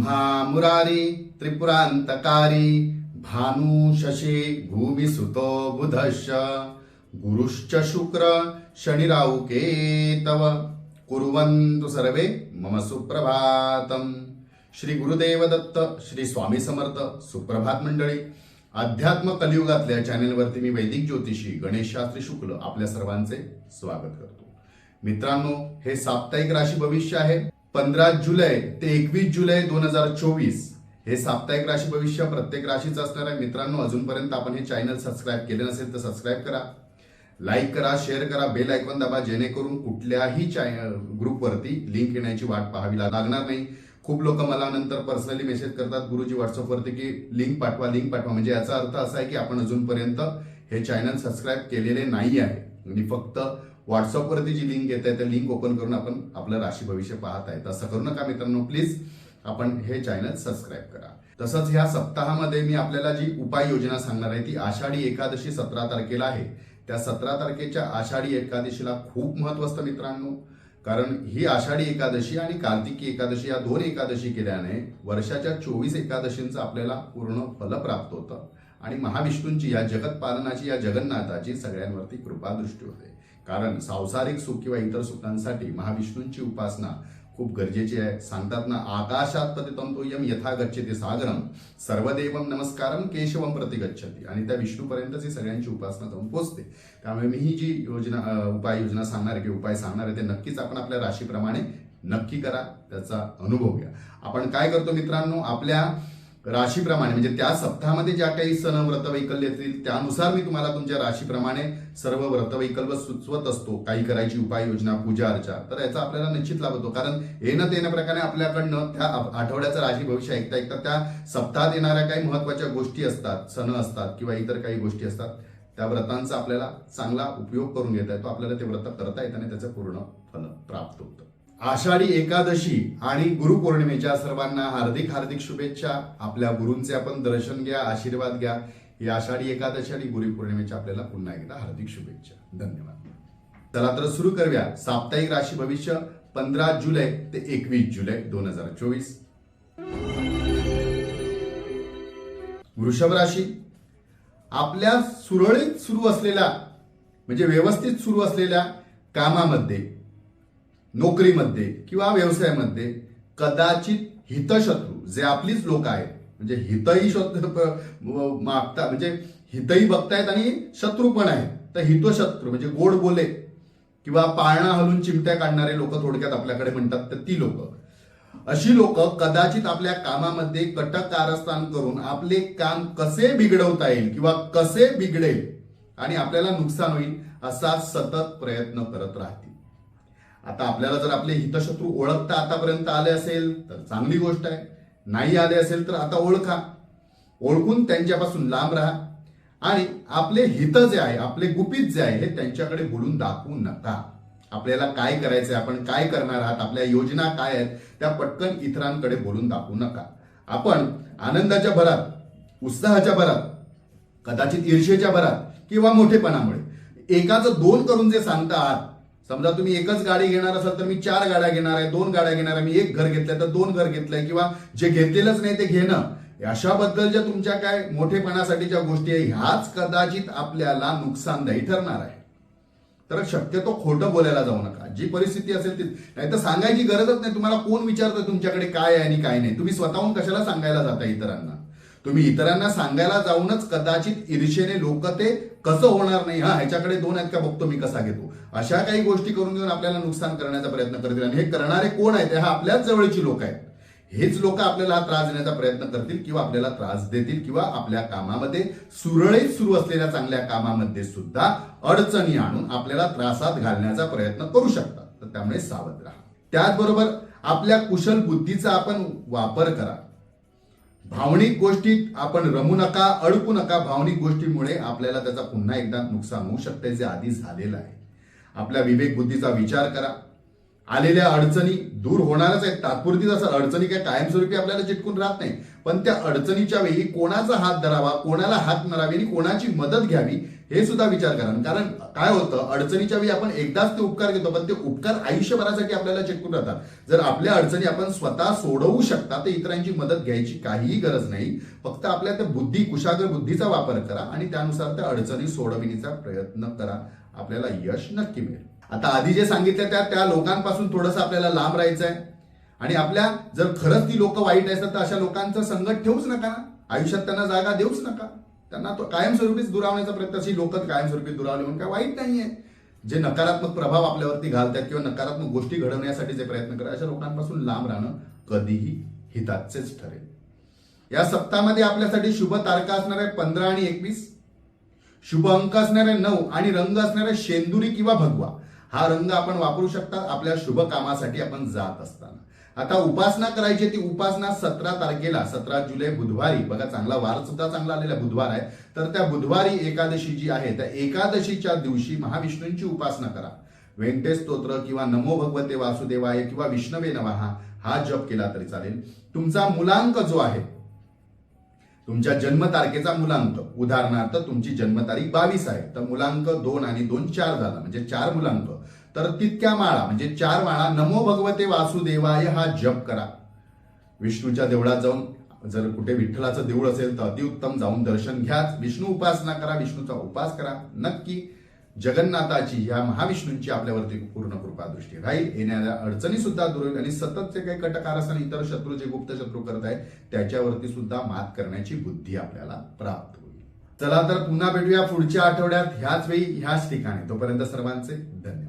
ब्रह्मा मुरारी त्रिपुरांतकारी भानु शशी भूमिसुतो बुधश गुरुश्च शुक्र शनिराव केतव कुर्वन्तु सर्वे मम सुप्रभातम। श्री गुरुदेव दत्त श्री स्वामी समर्थ सुप्रभात मंडळी। अध्यात्म कलियुगातल्या चॅनेलवरती मी वैदिक ज्योतिषी गणेश शास्त्री शुक्ल आपल्या सर्वांचे स्वागत करतो. मित्रांनो हे साप्ताहिक राशी भविष्य आहे. पंधरा जुलै ते एकवीस जुलै दोन हजार चोवीस हे साप्ताहिक राशी भविष्य प्रत्येक राशीचं असणार. आहे मित्रांनो अजूनपर्यंत आपण हे चॅनल सबस्क्राईब केले नसेल तर सबस्क्राईब करा. लाईक करा शेअर करा बेल आयकॉन दाबा जेणेकरून कुठल्याही चॅनल ग्रुपवरती लिंक येण्याची वाट पाहावी लागणार नाही. खूप लोक मला नंतर पर्सनली मेसेज करतात गुरुजी व्हॉट्सअपवरती की लिंक पाठवा लिंक पाठवा. म्हणजे याचा अर्थ असा आहे की आपण अजूनपर्यंत हे चॅनल सबस्क्राईब केलेले नाही आहे. आणि फक्त व्हॉट्सअपवरती जी लिंक येत आहे त्या लिंक ओपन करून आपण आपलं राशी भविष्य पाहत आहे. तसं करू नका मित्रांनो प्लीज आपण हे चॅनल सबस्क्राईब करा. तसंच ह्या सप्ताहामध्ये मी आपल्याला जी उपाययोजना सांगणार आहे ती आषाढी एकादशी सतरा तारखेला आहे. त्या सतरा तारखेच्या आषाढी एकादशीला खूप महत्त्व असतं मित्रांनो. कारण ही आषाढी एकादशी आणि कार्तिकी एकादशी या दोन एकादशी केल्याने वर्षाच्या चोवीस एकादशींचं आपल्याला पूर्ण फल प्राप्त होतं. आणि महाविष्णूंची या जगतपालनाची या जगन्नाथाची सगळ्यांवरती कृपा दृष्टी होते. कारण सांसारिक सुख किंवा इतर सुखांसाठी महाविष्णूंची उपासना खूप गरजेची आहे. सांगतात ना आकाशात पतितम यम यथा गच्छते सागरम सर्वदेवम नमस्कारम केशवम प्रति गच्छती. आणि त्या विष्णूपर्यंतच ही सगळ्यांची उपासना जाऊन पोहोचते त्यामुळे मी ही जी योजना उपाययोजना सांगणार आहे किंवा उपाय सांगणार आहे ते नक्कीच आपण आपल्या राशीप्रमाणे नक्की करा त्याचा अनुभव घ्या. आपण काय करतो मित्रांनो आपल्या राशीप्रमाणे म्हणजे त्या सप्ताहामध्ये ज्या काही सण व्रत वैकल्य येतील त्यानुसार मी तुम्हाला तुमच्या राशीप्रमाणे सर्व व्रतवैकल्य सुचवत असतो. काही करायची उपाययोजना पूजा अर्चा. तर याचा आपल्याला निश्चित लाभ होतो. कारण येणं येण्या प्रकारे आपल्याकडनं त्या आठवड्याचं राशी भविष्य ऐकता ऐकता त्या सप्ताहात येणाऱ्या काही महत्त्वाच्या गोष्टी असतात सण असतात किंवा इतर काही गोष्टी असतात त्या व्रतांचा आपल्याला चांगला उपयोग करून घेता येतो. आपल्याला ते व्रत करता येतं आणि त्याचं पूर्ण फल प्राप्त होतं. आषाढी एकादशी आणि गुरुपौर्णिमेच्या सर्वांना हार्दिक हार्दिक शुभेच्छा. आपल्या गुरूंचे आपण दर्शन घ्या आशीर्वाद घ्या. ही आषाढी एकादशी आणि गुरुपौर्णिमेच्या आपल्याला पुन्हा एकदा हार्दिक शुभेच्छा. धन्यवाद. चला तर सुरू करूया. साप्ताहिक राशी भविष्य पंधरा जुलै ते एकवीस जुलै दोन हजार चोवीस. वृषभ राशी आपल्या सुरळीत सुरू असलेल्या म्हणजे व्यवस्थित सुरू असलेल्या कामामध्ये नोकरीमध्ये किंवा व्यवसायामध्ये कदाचित हितशत्रू जे आपलीच लोक आहेत म्हणजे हितही मागता म्हणजे हितही बघतायत आणि शत्रू पण आहेत. तर हितशत्रू म्हणजे गोड बोले किंवा पाळणा हलून चिमट्या काढणारे लोक थोडक्यात आपल्याकडे म्हणतात तर ती लोक. अशी लोक कदाचित आपल्या कामामध्ये कटक कारस्थान करून आपले काम कसे बिघडवता येईल किंवा कसे बिघडेल आणि आपल्याला नुकसान होईल असा सतत प्रयत्न करत राहतील. आता आपल्याला जर आपले हितशत्रू ओळखता आतापर्यंत आले असेल तर चांगली गोष्ट आहे. नाही आले असेल तर आता ओळखा. ओळखून त्यांच्यापासून लांब राहा. आणि आपले हित जे आहे आपले गुपित जे आहे हे त्यांच्याकडे बोलून दाखवू नका. आपल्याला काय करायचंय आपण काय करणार आहात आपल्या योजना काय आहेत त्या पटकन इतरांकडे बोलून दाखवू नका. आपण आनंदाच्या भरात उत्साहाच्या भरात कदाचित ईर्षेच्या भरात किंवा मोठेपणामुळे एकाचं दोन करून जे सांगता आहात समजा तुम्ही एकच गाडी घेणार असाल तर मी चार गाड्या घेणार आहे दोन गाड्या घेणार आहे मी एक घर घेतलंय तर दोन घर घेतलंय किंवा जे घेतलेलंच नाही ते घेणं. अशाबद्दल ज्या तुमच्या काय मोठेपणासाठीच्या गोष्टी आहे ह्याच कदाचित आपल्याला नुकसानदायी ठरणार आहे. तर शक्यतो खोटं बोलायला जाऊ नका. जी परिस्थिती असेल ती नाही तर सांगायची गरजच नाही. तुम्हाला कोण विचारतं तुमच्याकडे काय आहे आणि काय नाही? तुम्ही स्वतःहून कशाला सांगायला जाता इतरांना? तुम्ही इतरांना सांगायला जाऊनच कदाचित ईर्षेने लोक ते कसं होणार नाही हा ह्याच्याकडे दोन आहेत का बघतो मी कसा घेतो. अशा काही गोष्टी करून घेऊन आपल्याला नुकसान करण्याचा प्रयत्न करतील आणि हे करणारे कोण आहेत हा आपल्याच जवळची लोक आहेत. हेच लोक आपल्याला हा त्रास देण्याचा प्रयत्न करतील किंवा आपल्याला त्रास देतील किंवा आपल्या कामामध्ये सुरळीत सुरू असलेल्या चांगल्या कामामध्ये सुद्धा अडचणी आणून आपल्याला त्रासात घालण्याचा प्रयत्न करू शकतात. तर त्यामुळे सावध राहा. त्याचबरोबर आपल्या कुशल बुद्धीचा आपण वापर करा. भावनिक गोष्टीत आपण रमू नका अडकू नका. भावनिक गोष्टीमुळे आपल्याला त्याचा पुन्हा एकदा नुकसान होऊ शकते जे आधी झालेलं आहे. आपल्या विवेक बुद्धीचा विचार करा. आलेल्या अडचणी दूर होणारच आहेत. तात्पुरतीच असं अडचणी काय कायमस्वरूपी आपल्याला चिटकून राहत नाही पण त्या अडचणीच्या वेळी कोणाचा हात धरावा कोणाला हात मारावी आणि कोणाची मदत घ्यावी हे सुद्धा विचार करा. कारण काय होतं अडचणीच्या वेळी आपण एकदाच ते उपकार घेतो पण ते उपकार आयुष्यभरासाठी आपल्याला चिटकून राहतात. जर आपल्या अडचणी आपण स्वतः सोडवू शकता तर इतरांची मदत घ्यायची काहीही गरज नाही. फक्त आपल्या त्या बुद्धी कुशाग्र बुद्धीचा वापर करा आणि त्यानुसार त्या अडचणी सोडविण्याचा प्रयत्न करा. आपल्याला यश नक्की मिळेल. आता आधी जे सांगितलं त्या त्या लोकांपासून थोडंसं आपल्याला लांब राहायचं आहे आणि आपल्या जर खरंच ती लोक वाईट असतात तर अशा लोकांचं संगत ठेवूच नका ना. आयुष्यात त्यांना जागा देऊच नका. त्यांना तो कायमस्वरूपीच दुरावण्याचा प्रयत्न अशी लोक कायमस्वरूपी दुरावले म्हणून काय वाईट नाहीये. जे नकारात्मक प्रभाव आपल्यावरती घालतात किंवा नकारात्मक गोष्टी घडवण्यासाठी जे प्रयत्न करतात अशा लोकांपासून लांब राहणं कधीही हिताचेच ठरेल. या सप्ताहामध्ये आपल्यासाठी शुभ तारका असणार आहे पंधरा आणि एकवीस शुभ अंक असणारे नऊ आणि रंग असणारे शेंदुरी किंवा भगवा. हा रंग आपण वापरू शकता आपल्या शुभ कामासाठी आपण जात असताना. आता उपासना करायची ती उपासना सतरा तारखेला सतरा जुलै बुधवारी. बघा चांगला वार सुद्धा चांगला आलेला बुधवार आहे. तर त्या बुधवारी एकादशी जी आहे त्या एकादशीच्या दिवशी महाविष्णूंची उपासना करा. व्यंकटेश स्तोत्र किंवा नमो भगवते वासुदेवाय किंवा विष्णवे नमः हा जप केला तरी चालेल. तुमचा मुलांक जो आहे तुमच्या जन्मतारखेचा मुलांक. उदाहरणार्थ तुमची जन्मतारीख बावीस आहे. तर मुलांक दोन आणि दोन चार झाला. म्हणजे चार मुलांक. तर तितक्या माळा म्हणजे चार माळा नमो भगवते वासुदेवाय हा जप करा. विष्णूच्या देवळात जाऊन जर कुठे विठ्ठलाचं देऊळ असेल तर अतिउत्तम जाऊन दर्शन घ्याच. विष्णू उपासना करा. विष्णूचा उपास करा. नक्की. जगन्नाथाची या महाविष्णूंची आपल्यावरती पूर्ण कृपा दृष्टी राहील. येणाऱ्या अडचणी सुद्धा दूर होईल आणि सततचे काही कटकार आणि इतर शत्रू जे गुप्त शत्रू करत आहेत त्याच्यावरती सुद्धा मात करण्याची बुद्धी आपल्याला प्राप्त होईल. चला तर पुन्हा भेटूया पुढच्या आठवड्यात. ह्याच वेळी ह्याच ठिकाणी. तोपर्यंत सर्वांचे धन्यवाद.